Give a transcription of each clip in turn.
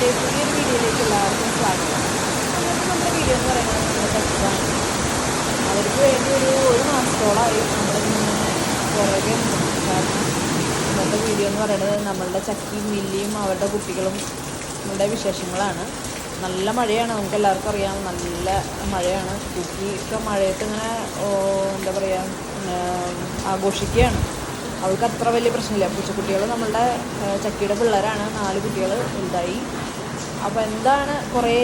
ചാനലിലേക്ക് പുതിയൊരു വീഡിയോയിലേക്ക് എല്ലാവർക്കും സ്വാഗതം. നമുക്ക് നമ്മുടെ വീഡിയോ എന്ന് പറയുന്നത് നമ്മുടെ ചക്കാണ് അവർക്ക് വേണ്ടി ഒരു ഒരു മാസത്തോളമായി നമ്മളിങ്ങനെ പുറകെ. കാരണം ഇന്നത്തെ വീഡിയോ എന്ന് പറയുന്നത് നമ്മളുടെ ചക്കിയും മില്ലിയും അവരുടെ കുട്ടികളും നമ്മുടെ വിശേഷങ്ങളാണ്. നല്ല മഴയാണ്. നമുക്ക് എല്ലാവർക്കും അറിയാം. നല്ല മഴയാണ്. കുട്ടിയൊക്കെ മഴയത്ത് ഇങ്ങനെ എന്താ പറയുക ആഘോഷിക്കുകയാണ്. അവൾക്ക് അത്ര വലിയ പ്രശ്നമില്ല. പൂച്ചക്കുട്ടികൾ നമ്മളുടെ ചക്കിയുടെ പിള്ളേരാണ്. നാല് കുട്ടികൾ വലുതായി. അപ്പോൾ എന്താണ് കുറേ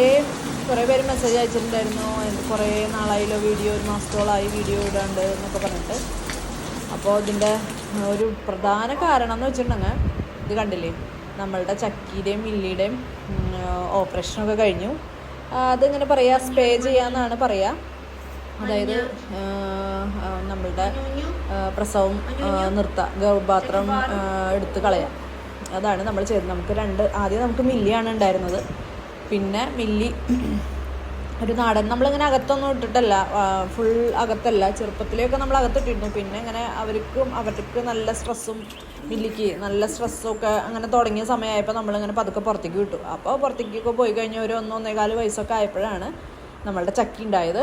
കുറേ പേര് മെസ്സേജ് അയച്ചിട്ടുണ്ടായിരുന്നു. കുറേ നാളായില്ലോ വീഡിയോ ഒരു മാസത്തോളമായി വീഡിയോ ഇടാണ്ട് എന്നൊക്കെ പറഞ്ഞിട്ട്. അപ്പോൾ ഇതിന്റെ ഒരു പ്രധാന കാരണം എന്ന് വെച്ചിട്ടുണ്ടെങ്കിൽ ഇത് കണ്ടില്ലേ? നമ്മളുടെ ചക്കിയുടെയും മില്ലിയുടെയും ഓപ്പറേഷനൊക്കെ കഴിഞ്ഞു. അതിങ്ങനെ പറയുക സ്പേ ചെയ്യാന്നാണ് പറയുക അതായത് നമ്മളുടെ പ്രസവം നിർത്താം ഗർഭപാത്രം എടുത്ത് കളയാം. അതാണ് നമ്മൾ ചെയ്തത്. നമുക്ക് രണ്ട് ആദ്യം നമുക്ക് മില്ലിയാണ് ഉണ്ടായിരുന്നത്. പിന്നെ മില്ലി ഒരു നാടൻ. നമ്മളിങ്ങനെ അകത്തൊന്നും ഇട്ടിട്ടല്ല ഫുൾ അകത്തല്ല. ചെറുപ്പത്തിലെയൊക്കെ നമ്മൾ അകത്തിട്ടിരുന്നു. പിന്നെ ഇങ്ങനെ അവർക്കും അവർക്ക് നല്ല സ്ട്രെസ്സും മില്ലിക്ക് നല്ല സ്ട്രെസ്സും ഒക്കെ അങ്ങനെ തുടങ്ങിയ സമയമായപ്പോൾ നമ്മളിങ്ങനെ പതുക്കെ പുറത്തേക്ക് വിട്ടു. അപ്പോൾ പുറത്തേക്കൊക്കെ പോയി കഴിഞ്ഞ ഒരു ഒന്ന് കാൽ വയസ്സൊക്കെ ആയപ്പോഴാണ് നമ്മളുടെ ചക്കി ഉണ്ടായത്.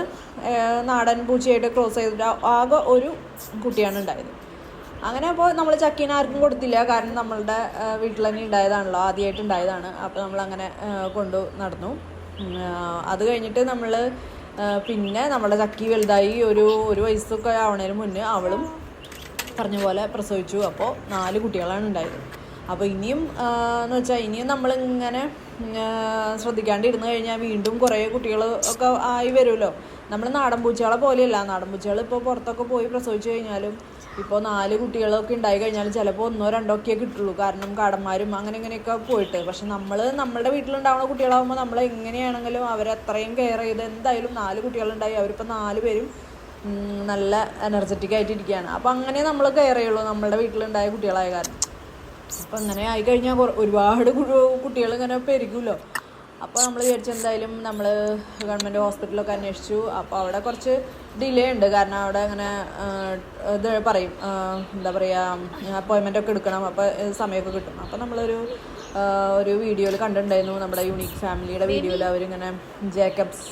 നാടൻ പൂച്ചയായിട്ട് ക്രോസ് ചെയ്തിട്ട് ആകെ ഒരു കുട്ടിയാണ് ഉണ്ടായത്. അങ്ങനെ അപ്പോൾ നമ്മൾ ചക്കീനെ ആർക്കും കൊടുത്തില്ല. കാരണം നമ്മളുടെ വീട്ടിൽ തന്നെ ഉണ്ടായതാണല്ലോ ആദ്യമായിട്ട് ഉണ്ടായതാണ്. അപ്പോൾ നമ്മൾ അങ്ങനെ കൊണ്ടു നടന്നു. അത് കഴിഞ്ഞിട്ട് നമ്മൾ പിന്നെ നമ്മുടെ ചക്കി വലുതായി ഒരു ഒരു വയസ്സൊക്കെ ആവണതിന് മുന്നേ അവളും പറഞ്ഞ പോലെ പ്രസവിച്ചു. അപ്പോൾ നാല് കുട്ടികളാണ് ഉണ്ടായത്. അപ്പോൾ ഇനിയും എന്ന് വെച്ചാൽ ഇനിയും നമ്മളിങ്ങനെ ശ്രദ്ധിക്കാണ്ടിരുന്ന് കഴിഞ്ഞാൽ വീണ്ടും കുറേ കുട്ടികൾ ഒക്കെ ആയി വരുമല്ലോ. നമ്മൾ നാടൻ പൂച്ചകളെ പോലെയല്ല. നാടൻ പൂച്ചകൾ ഇപ്പോൾ പുറത്തൊക്കെ പോയി പ്രസവിച്ചു കഴിഞ്ഞാലും ഇപ്പോൾ നാല് കുട്ടികളൊക്കെ ഉണ്ടായി കഴിഞ്ഞാൽ ചിലപ്പോൾ ഒന്നോ രണ്ടോ ഒക്കെ കിട്ടുള്ളൂ. കാരണം കാടന്മാരും അങ്ങനെ ഇങ്ങനെയൊക്കെ പോയിട്ട്. പക്ഷെ നമ്മൾ നമ്മുടെ വീട്ടിലുണ്ടാവുന്ന കുട്ടികളാകുമ്പോൾ നമ്മൾ എങ്ങനെയാണെങ്കിലും അവരെത്രയും കെയർ ചെയ്ത് എന്തായാലും നാല് കുട്ടികളുണ്ടായി. അവരിപ്പോൾ നാല് പേരും നല്ല എനർജറ്റിക് ആയിട്ട് ഇരിക്കുകയാണ് അപ്പം അങ്ങനെ നമ്മൾ കെയർ ചെയ്യുള്ളൂ. നമ്മുടെ വീട്ടിലുണ്ടായ കുട്ടികളായ കാരണം. അപ്പം അങ്ങനെ ആയിക്കഴിഞ്ഞാൽ ഒരുപാട് കുട്ടികൾ ഇങ്ങനെ പെരുകുമല്ലോ. അപ്പോൾ നമ്മൾ വിചാരിച്ചു എന്തായാലും നമ്മൾ ഗവൺമെന്റ് ഹോസ്പിറ്റലൊക്കെ അന്വേഷിച്ചു. അപ്പോൾ അവിടെ കുറച്ച് ഡിലേ ഉണ്ട്. കാരണം അവിടെ അങ്ങനെ ഇത് പറയും എന്താ പറയുക അപ്പോയിൻമെന്റ് ഒക്കെ എടുക്കണം. അപ്പോൾ സമയമൊക്കെ കിട്ടും. അപ്പോൾ നമ്മളൊരു ഒരു വീഡിയോയിൽ കണ്ടിട്ടുണ്ടായിരുന്നു. നമ്മുടെ യൂണിക് ഫാമിലിയുടെ വീഡിയോയിൽ അവരിങ്ങനെ ജേക്കബ്സ്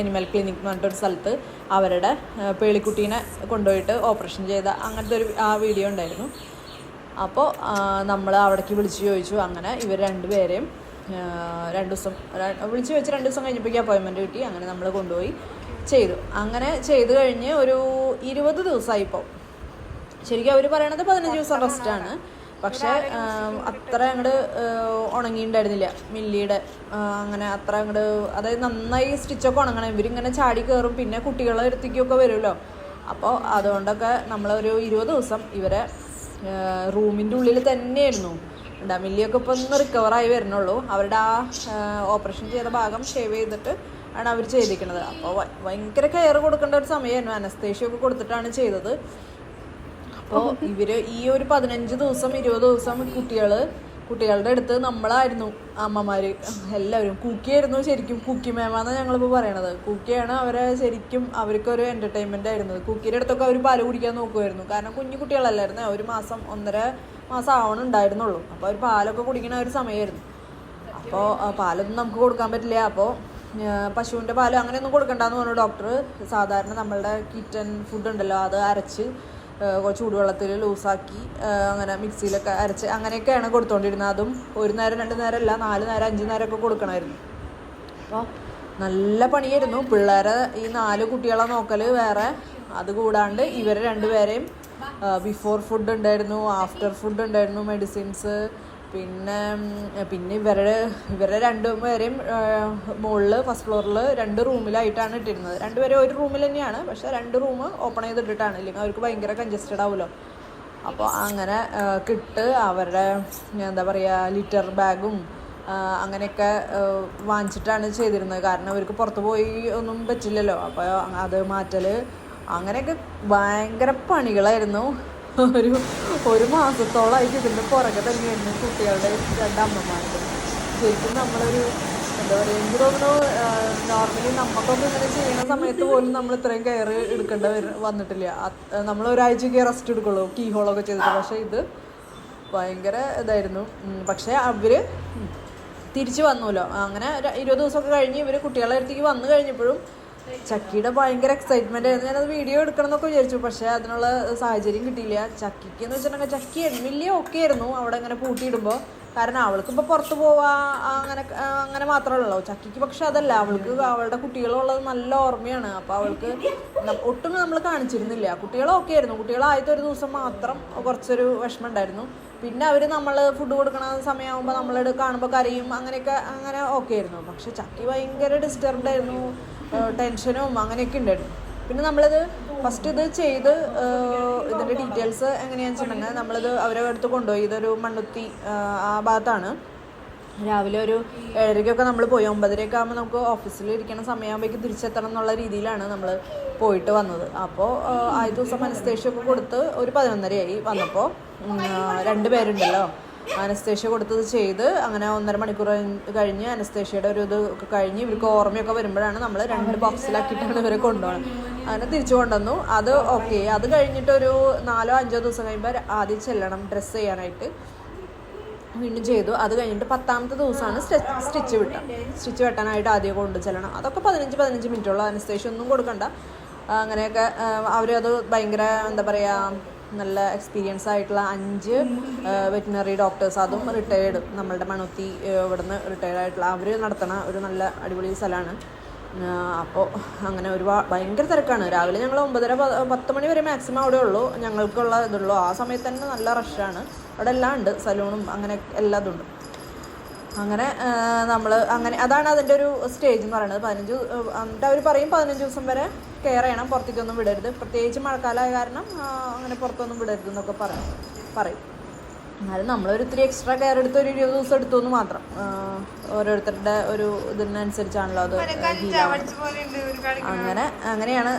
എനിമൽ ക്ലിനിക് എന്ന് പറഞ്ഞിട്ടൊരു സ്ഥലത്ത് അവരുടെ പേളിക്കുട്ടീനെ കൊണ്ടുപോയിട്ട് ഓപ്പറേഷൻ ചെയ്ത അങ്ങനത്തെ ഒരു ആ വീഡിയോ ഉണ്ടായിരുന്നു. അപ്പോൾ നമ്മൾ അവിടേക്ക് വിളിച്ച് ചോദിച്ചു. അങ്ങനെ ഇവർ രണ്ടുപേരെയും രണ്ട് ദിവസം വിളിച്ച് വെച്ച് രണ്ട് ദിവസം കഴിഞ്ഞപ്പോഴേക്കും അപ്പോയിൻമെന്റ് കിട്ടി. അങ്ങനെ നമ്മൾ കൊണ്ടുപോയി ചെയ്തു. അങ്ങനെ ചെയ്ത് കഴിഞ്ഞ് ഒരു ഇരുപത് ദിവസമായി ഇപ്പോൾ ശരിക്കും അവർ പറയണത് പതിനഞ്ച് ദിവസം റെസ്റ്റാണ് പക്ഷേ അത്ര അങ്ങോട്ട് ഉണങ്ങിയിട്ടുണ്ടായിരുന്നില്ല. മില്ലിയുടെ അങ്ങനെ അത്ര അങ്ങോട്ട് അതായത് നന്നായി സ്റ്റിച്ചൊക്കെ ഉണങ്ങണം. ഇവരിങ്ങനെ ചാടി കയറും പിന്നെ കുട്ടികളെ അടുത്തേക്കൊക്കെ വരുമല്ലോ. അപ്പോൾ അതുകൊണ്ടൊക്കെ നമ്മളൊരു ഇരുപത് ദിവസം ഇവരെ റൂമിന്റെ ഉള്ളിൽ തന്നെയായിരുന്നു. ഉണ്ടാ മില്ലിയൊക്കെ ഇപ്പോൾ ഒന്ന് റിക്കവറായി വരുന്നുള്ളൂ. അവരുടെ ആ ഓപ്പറേഷൻ ചെയ്ത ഭാഗം ഷേവ് ചെയ്തിട്ട് ആണ് അവർ ചെയ്തിരിക്കുന്നത്. അപ്പോൾ ഭയങ്കര കെയർ കൊടുക്കേണ്ട ഒരു സമയമായിരുന്നു അനസ്തേഷ്യൊക്കെ കൊടുത്തിട്ടാണ് ചെയ്തത്. അപ്പോൾ ഇവർ ഈ ഒരു പതിനഞ്ച് ദിവസം ഇരുപത് ദിവസം കുട്ടികൾ കുട്ടികളുടെ അടുത്ത് നമ്മളായിരുന്നു അമ്മമാർ എല്ലാവരും. കുക്കിയായിരുന്നു ശരിക്കും. കുക്കി മേമാന്ന് ഞങ്ങളിപ്പോൾ പറയണത്. കുക്കിയാണ് അവരെ ശരിക്കും അവർക്കൊരു എന്റർടൈൻമെന്റ് ആയിരുന്നത്. കുക്കിയുടെ അടുത്തൊക്കെ അവർ പാൽ കുടിക്കാൻ നോക്കുമായിരുന്നു കാരണം കുഞ്ഞു കുട്ടികളല്ലായിരുന്നു. ഒരു മാസം ഒന്നര മാസം ആവണുണ്ടായിരുന്നുള്ളൂ അപ്പോൾ ഒരു പാലൊക്കെ കുടിക്കണ ഒരു സമയമായിരുന്നു അപ്പോൾ പാലൊന്നും നമുക്ക് കൊടുക്കാൻ പറ്റില്ല. അപ്പോൾ പശുവിന്റെ പാലോ അങ്ങനെയൊന്നും കൊടുക്കണ്ടെന്ന് പറഞ്ഞു ഡോക്ടർ സാധാരണ നമ്മളുടെ കിറ്റൻ ഫുഡ് ഉണ്ടല്ലോ അത് അരച്ച് കുറച്ച് ചൂടുവെള്ളത്തിൽ ലൂസാക്കി അങ്ങനെ മിക്സിയിലൊക്കെ അരച്ച് അങ്ങനെയൊക്കെയാണ് കൊടുത്തുകൊണ്ടിരുന്നത് അതും ഒരു നേരം രണ്ട് നേരം അല്ല നാല് നേരം അഞ്ച് നേരമൊക്കെ കൊടുക്കണമായിരുന്നു. അപ്പോൾ നല്ല പണിയായിരുന്നു. പിള്ളേരെ ഈ നാല് കുട്ടികളെ നോക്കൽ വേറെ അത് കൂടാണ്ട് ഇവരെ രണ്ടുപേരെയും ബിഫോർ ഫുഡ് ഉണ്ടായിരുന്നു ആഫ്റ്റർ ഫുഡ് ഉണ്ടായിരുന്നു മെഡിസിൻസ് പിന്നെ പിന്നെ ഇവരുടെ ഇവരുടെ രണ്ടുപേരെയും മുകളിൽ ഫസ്റ്റ് ഫ്ലോറിൽ രണ്ട് റൂമിലായിട്ടാണ് ഇട്ടിരുന്നത്. രണ്ടുപേരും ഒരു റൂമിൽ തന്നെയാണ് പക്ഷേ രണ്ട് റൂം ഓപ്പൺ ചെയ്തിട്ടിട്ടാണ്. ഇല്ലെങ്കിൽ അവർക്ക് ഭയങ്കര കൺജസ്റ്റഡ് ആവുമല്ലോ അപ്പോൾ അങ്ങനെ കിട്ട് അവരുടെ എന്താ പറയുക ലിറ്റർ ബാഗും അങ്ങനെയൊക്കെ വാങ്ങിച്ചിട്ടാണ് ചെയ്തിരുന്നത്. കാരണം അവർക്ക് പുറത്ത് പോയി ഒന്നും പറ്റില്ലല്ലോ. അപ്പോൾ അത് മാറ്റൽ അങ്ങനെയൊക്കെ ഭയങ്കര പണികളായിരുന്നു. ഒരു ഒരു മാസത്തോളമായിട്ട് ഇതിന്റെ പുറകെ തന്നെയായിരുന്നു കുട്ടികളുടെ രണ്ട് ശരിക്കും നമ്മളൊരു എന്താ പറയുക എനിക്ക് തോന്നുന്നു നോർമലി നമുക്കൊക്കെ ഇങ്ങനെ ചെയ്യുന്ന സമയത്ത് പോലും നമ്മൾ ഇത്രയും കെയർ എടുക്കേണ്ട വന്നിട്ടില്ല. നമ്മൾ ഒരാഴ്ചയ്ക്ക് റെസ്റ്റ് എടുക്കുള്ളൂ കീ ഹോളൊക്കെ ചെയ്തിട്ട്. പക്ഷേ ഇത് ഭയങ്കര ഇതായിരുന്നു. പക്ഷേ അവർ തിരിച്ചു വന്നുല്ലോ അങ്ങനെ ഇരുപത് ദിവസമൊക്കെ കഴിഞ്ഞ് ഇവർ കുട്ടികളുടെ അടുത്തേക്ക് വന്നു കഴിഞ്ഞപ്പോഴും ചക്കിയുടെ ഭയങ്കര എക്സൈറ്റ്മെന്റ് ആയിരുന്നു. ഞാനത് വീഡിയോ എടുക്കണം എന്നൊക്കെ വിചാരിച്ചു. പക്ഷേ അതിനുള്ള സാഹചര്യം കിട്ടിയില്ല. ചക്കിക്ക് എന്ന് വെച്ചിട്ടുണ്ടെങ്കിൽ ചക്കി വലിയ ഓക്കെ ആയിരുന്നു. അവിടെ ഇങ്ങനെ പൂട്ടിയിടുമ്പോൾ കാരണം അവൾക്ക് ഇപ്പോൾ പുറത്ത് പോവാ അങ്ങനെ അങ്ങനെ ഉള്ളൂ ചക്കിക്ക് പക്ഷെ അതല്ല. അവൾക്ക് അവളുടെ കുട്ടികളുള്ളത് നല്ല ഓർമ്മയാണ്. അപ്പോൾ അവൾക്ക് ഒട്ടും നമ്മൾ കാണിച്ചിരുന്നില്ല. കുട്ടികളൊക്കെ ആയിരുന്നു. കുട്ടികൾ ആദ്യത്തെ ഒരു ദിവസം മാത്രം കുറച്ചൊരു വിഷമം ഉണ്ടായിരുന്നു. പിന്നെ അവർ നമ്മൾ ഫുഡ് കൊടുക്കണ സമയമാകുമ്പോൾ നമ്മളോട് കാണുമ്പോൾ കരയും. അങ്ങനെയൊക്കെ അങ്ങനെ ഓക്കെ ആയിരുന്നു. പക്ഷെ ചക്കി ഭയങ്കര ഡിസ്റ്റർബ്ഡ് ആയിരുന്നു. ടെൻഷനും അങ്ങനെയൊക്കെ ഉണ്ടായിരുന്നു പിന്നെ നമ്മളത് ഫസ്റ്റ് ഇത് ചെയ്ത് ഇതിന്റെ ഡീറ്റെയിൽസ് എങ്ങനെയാണെന്ന് വെച്ചിട്ടുണ്ടെങ്കിൽ നമ്മളത് അവരെ അടുത്ത് കൊണ്ടുപോയി. ഇതൊരു മണ്ണുത്തി ആ ഭാഗത്താണ്. രാവിലെ ഒരു ഏഴരയ്ക്കൊക്കെ നമ്മൾ പോയി. ഒമ്പതരയൊക്കെ ആകുമ്പോൾ നമുക്ക് ഓഫീസിൽ ഇരിക്കുന്ന സമയമാകുമ്പോഴേക്കും തിരിച്ചെത്തണം എന്നുള്ള രീതിയിലാണ് നമ്മൾ പോയിട്ട് വന്നത്. അപ്പോൾ ആദ്യ ദിവസം അനസ്തേഷ്യ ഒക്കെ കൊടുത്ത് ഒരു പതിനൊന്നരയായി വന്നപ്പോൾ രണ്ട് പേരുണ്ടല്ലോ അനസ്തേഷ്യ കൊടുത്തത് ചെയ്ത് അങ്ങനെ ഒന്നര മണിക്കൂർ കഴിഞ്ഞ് അനസ്തേഷ്യയുടെ ഒരു ഇത് ഒക്കെ കഴിഞ്ഞ് ഇവർക്ക് ഓർമ്മയൊക്കെ വരുമ്പോഴാണ് നമ്മൾ രണ്ട് ബോക്സിലാക്കിയിട്ടാണ് ഇവരെ കൊണ്ടുപോകുന്നത് അങ്ങനെ തിരിച്ചു കൊണ്ടുവന്നു. അത് ഓക്കെ അത് കഴിഞ്ഞിട്ടൊരു നാലോ അഞ്ചോ ദിവസം കഴിയുമ്പോൾ ആദ്യം ചെല്ലണം ഡ്രസ്സ് ചെയ്യാനായിട്ട്. വീണ്ടും ചെയ്തു. അത് കഴിഞ്ഞിട്ട് പത്താമത്തെ ദിവസമാണ് സ്റ്റിച്ച് വിട്ട സ്റ്റിച്ച് വെട്ടാനായിട്ട് ആദ്യം കൊണ്ടു ചെല്ലണം. അതൊക്കെ പതിനഞ്ച് പതിനഞ്ച് മിനിറ്റുള്ള അനസ്തേഷ്യ ഒന്നും കൊടുക്കണ്ട. അങ്ങനെയൊക്കെ അവരത് ഭയങ്കര എന്താ പറയുക നല്ല എക്സ്പീരിയൻസ് ആയിട്ടുള്ള അഞ്ച് വെറ്റിനറി ഡോക്ടേഴ്സ് അതും റിട്ടയേർഡ് നമ്മളുടെ മണുത്തി ഇവിടുന്ന് റിട്ടയേർഡ് ആയിട്ടുള്ള അവർ നടത്തണ ഒരു നല്ല അടിപൊളി സ്ഥലമാണ് അപ്പോൾ അങ്ങനെ ഒരുപാട് ഭയങ്കര തിരക്കാണ്. രാവിലെ ഞങ്ങൾ ഒമ്പതര പത്ത് മണി വരെ മാക്സിമം അവിടെ ഉള്ളൂ. ഞങ്ങൾക്കുള്ള ഇതുള്ളൂ. ആ സമയത്ത് തന്നെ നല്ല റഷാണ് അവിടെ എല്ലാം ഉണ്ട്. സലൂണും അങ്ങനെ എല്ലാം ഇതുണ്ട് അങ്ങനെ നമ്മൾ അങ്ങനെ അതാണ് അതിന്റെ ഒരു സ്റ്റേജ് എന്ന് പറയുന്നത്. പതിനഞ്ച് എന്നിട്ട് അവർ പറയും പതിനഞ്ച് ദിവസം വരെ കെയർ ചെയ്യണം പുറത്തേക്കൊന്നും വിടരുത്. പ്രത്യേകിച്ച് മഴക്കാലമായ കാരണം അങ്ങനെ പുറത്തൊന്നും വിടരുത് എന്നൊക്കെ പറയും പറയും. എന്നാലും നമ്മളൊരു ഇത്തിരി എക്സ്ട്രാ കെയർ എടുത്ത് ഒരു ഇരുപത് ദിവസം എടുത്തു എന്ന് മാത്രം ഓരോരുത്തരുടെ ഒരു ഇതിനനുസരിച്ചാണല്ലോ അത് അങ്ങനെ അങ്ങനെയാണ്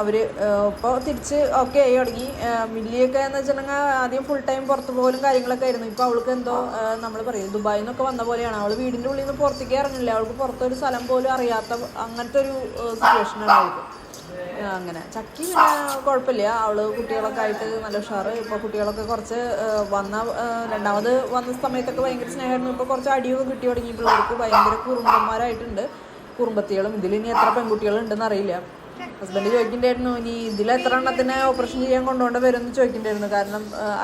അവർ ഇപ്പോൾ തിരിച്ച് ഓക്കെ ആയി തുടങ്ങി. മില്ലിയൊക്കെ എന്ന് വെച്ചിട്ടുണ്ടെങ്കിൽ ആദ്യം ഫുൾ ടൈം പുറത്ത് പോലും കാര്യങ്ങളൊക്കെ ആയിരുന്നു. ഇപ്പോൾ അവൾക്ക് എന്തോ നമ്മൾ പറയും ദുബായിൽ നിന്നൊക്കെ വന്ന പോലെയാണ്. അവൾ വീടിന്റെ ഉള്ളിൽ നിന്ന് പുറത്തേക്ക് ഇറങ്ങില്ല അവൾക്ക് പുറത്തൊരു സ്ഥലം പോലും അറിയാത്ത അങ്ങനത്തെ ഒരു സിറ്റുവേഷനാണ് അവൾക്ക്. അങ്ങനെ. ചക്കി കുഴപ്പമില്ല. അവൾ കുട്ടികളൊക്കെ ആയിട്ട് നല്ല ഉഷാറ്. ഇപ്പോൾ കുട്ടികളൊക്കെ കുറച്ച് വന്ന രണ്ടാമത് വന്ന സമയത്തൊക്കെ ഭയങ്കര സ്നേഹമായിരുന്നു. ഇപ്പോൾ കുറച്ച് അടിയൊക്കെ കിട്ടി തുടങ്ങി പിള്ളേർക്ക്. ഭയങ്കര കുറുമ്പന്മാരായിട്ടുണ്ട്. കുറുമ്പത്തികളും. ഇതിൽ ഇനി എത്ര പെൺകുട്ടികളുണ്ടെന്ന് അറിയില്ല. ഹസ്ബൻഡ് ചോദിക്കണ്ടായിരുന്നു ഇനി ഇതിൽ എത്ര എണ്ണത്തിനെ ഓപ്പറേഷൻ ചെയ്യാൻ കൊണ്ടുകൊണ്ട് വരുമെന്ന് ചോദിക്കണ്ടായിരുന്നു കാരണം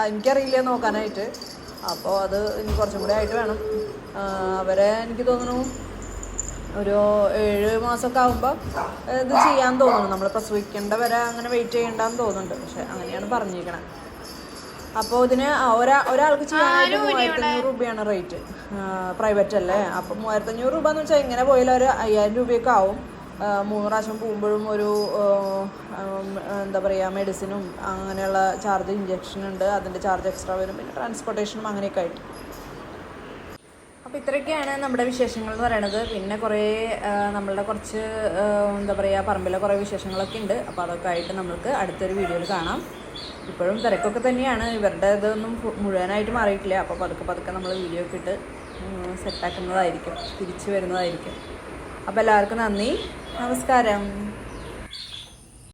എനിക്കറിയില്ല നോക്കാനായിട്ട്. അപ്പോൾ അത് ഇനി കുറച്ചും കൂടി ആയിട്ട് വേണം. അവരെ എനിക്ക് തോന്നുന്നു ഒരു ഏഴ് മാസമൊക്കെ ആകുമ്പോൾ ഇത് ചെയ്യാൻ തോന്നുന്നു. നമ്മൾ പ്രസവിക്കേണ്ട വരെ അങ്ങനെ വെയിറ്റ് ചെയ്യണ്ടെന്ന് തോന്നുന്നുണ്ട്. പക്ഷെ അങ്ങനെയാണ് പറഞ്ഞിരിക്കണത് അപ്പോൾ ഇതിന് ഒരാ ഒരാൾക്ക് ചെയ്യാനായിട്ട് മൂവായിരത്തഞ്ഞൂറ് രൂപയാണ് റേറ്റ് പ്രൈവറ്റ് അല്ലേ? അപ്പോൾ മൂവായിരത്തഞ്ഞൂറ് രൂപ എന്ന് വെച്ചാൽ ഇങ്ങനെ പോയാലും ഒരു അയ്യായിരം രൂപയൊക്കെ ആവും. മൂന്ന് പ്രാവശ്യം പോകുമ്പോഴും ഒരു എന്താ പറയുക മെഡിസിനും അങ്ങനെയുള്ള ചാർജ് ഇഞ്ചക്ഷൻ ഉണ്ട്. അതിന്റെ ചാർജ് എക്സ്ട്രാ വരും. പിന്നെ ട്രാൻസ്പോർട്ടേഷനും അങ്ങനെയൊക്കെ ആയിട്ട്. അപ്പോൾ ഇത്രയൊക്കെയാണ് നമ്മുടെ വിശേഷങ്ങൾ എന്ന് പറയണത്. പിന്നെ കുറേ നമ്മളുടെ കുറച്ച് എന്താ പറയുക പറമ്പിലെ കുറേ വിശേഷങ്ങളൊക്കെ ഉണ്ട്. അപ്പോൾ അതൊക്കെ ആയിട്ട് നമ്മൾക്ക് അടുത്തൊരു വീഡിയോയിൽ കാണാം. ഇപ്പോഴും തിരക്കൊക്കെ തന്നെയാണ്. ഇവരുടെ ഇതൊന്നും മുഴുവനായിട്ട് മാറിയിട്ടില്ല. അപ്പോൾ പതുക്കെ പതുക്കെ നമ്മൾ വീഡിയോ ഒക്കെ ഇട്ട് സെറ്റാക്കുന്നതായിരിക്കും തിരിച്ചു വരുന്നതായിരിക്കും. അപ്പോൾ എല്ലാവർക്കും നന്ദി. നമസ്കാരം.